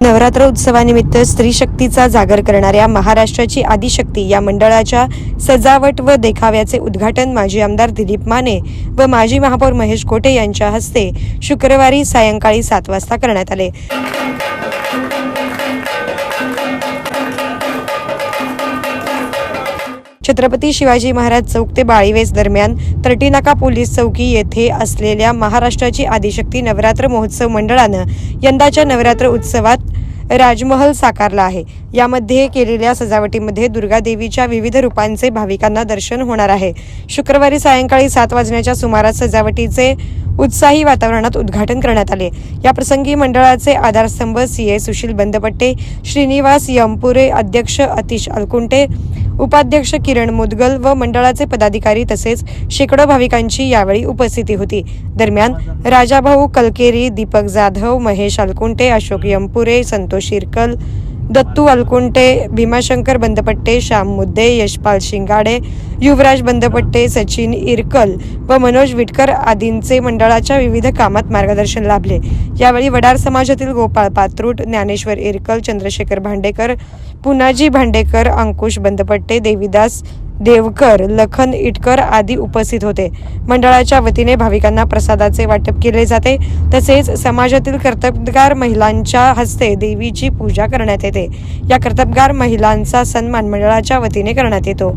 नवरात्र उत्सवानिमित्त स्त्री शक्तीचा जागर करणाऱ्या महाराष्ट्राची आदिशक्ती या मंडळाच्या सजावट व देखाव्याचे उद्घाटन माजी आमदार दिलीप माने व माजी महापौर महेश कोटे यांच्या हस्ते शुक्रवारी सायंकाळी सात वाजता करण्यात आले. छत्रपती शिवाजी महाराज चौक ते बाळीवेस दरम्यान तर्टीनाका पोलीस चौकी येथे असलेल्या महाराष्ट्राची आदिशक्ती नवरात्र महोत्सव मंडळानं यंदाच्या नवरात्र उत्सवात राजमहल साकारला आहे. यामध्ये केलेल्या सजावटीमध्ये दुर्गा देवीच्या विविध रूपांचे भाविकांना दर्शन होणार आहे. शुक्रवारी सायंकाळी सात वाजण्याच्या सुमारास सजावटीचे उत्साही वातावरणात उद्घाटन करण्यात आले. या प्रसंगी मंडळाचे आधारस्तंभ सी ए सुशील बंदपट्टे श्रीनिवास यमपुरे अध्यक्ष अतिश अलकुंटे उपाध्यक्ष किरण मुदगल व मंडळाचे पदाधिकारी तसेच शेकडो भाविकांची यावेळी उपस्थिती होती. दरम्यान राजाभाऊ कलकेरी दीपक जाधव महेश अलकुंटे अशोक यमपुरे संतोष शिरकल दत्तू अलकुंटे भीमाशंकर बंदपट्टे श्याम मुद्दे यशपाल शिंगाडे युवराज बंदपट्टे सचिन इरकल व मनोज विटकर आदींचे मंडळाच्या विविध कामात मार्गदर्शन लाभले. यावेळी वडार समाजातील गोपाळ पात्रूट ज्ञानेश्वर इरकल चंद्रशेखर भांडेकर पुनाजी भांडेकर अंकुश बंदपट्टे देवीदास देवकर लखन इटकर आदी उपस्थित होते. मंडळाच्या वतीने भाविकांना प्रसादाचे वाटप केले जाते. तसेच समाजातील कर्तबगार महिलांच्या हस्ते देवीची पूजा करण्यात येते. या कर्तबगार महिलांचा सन्मान मंडळाच्या वतीने करण्यात येतो.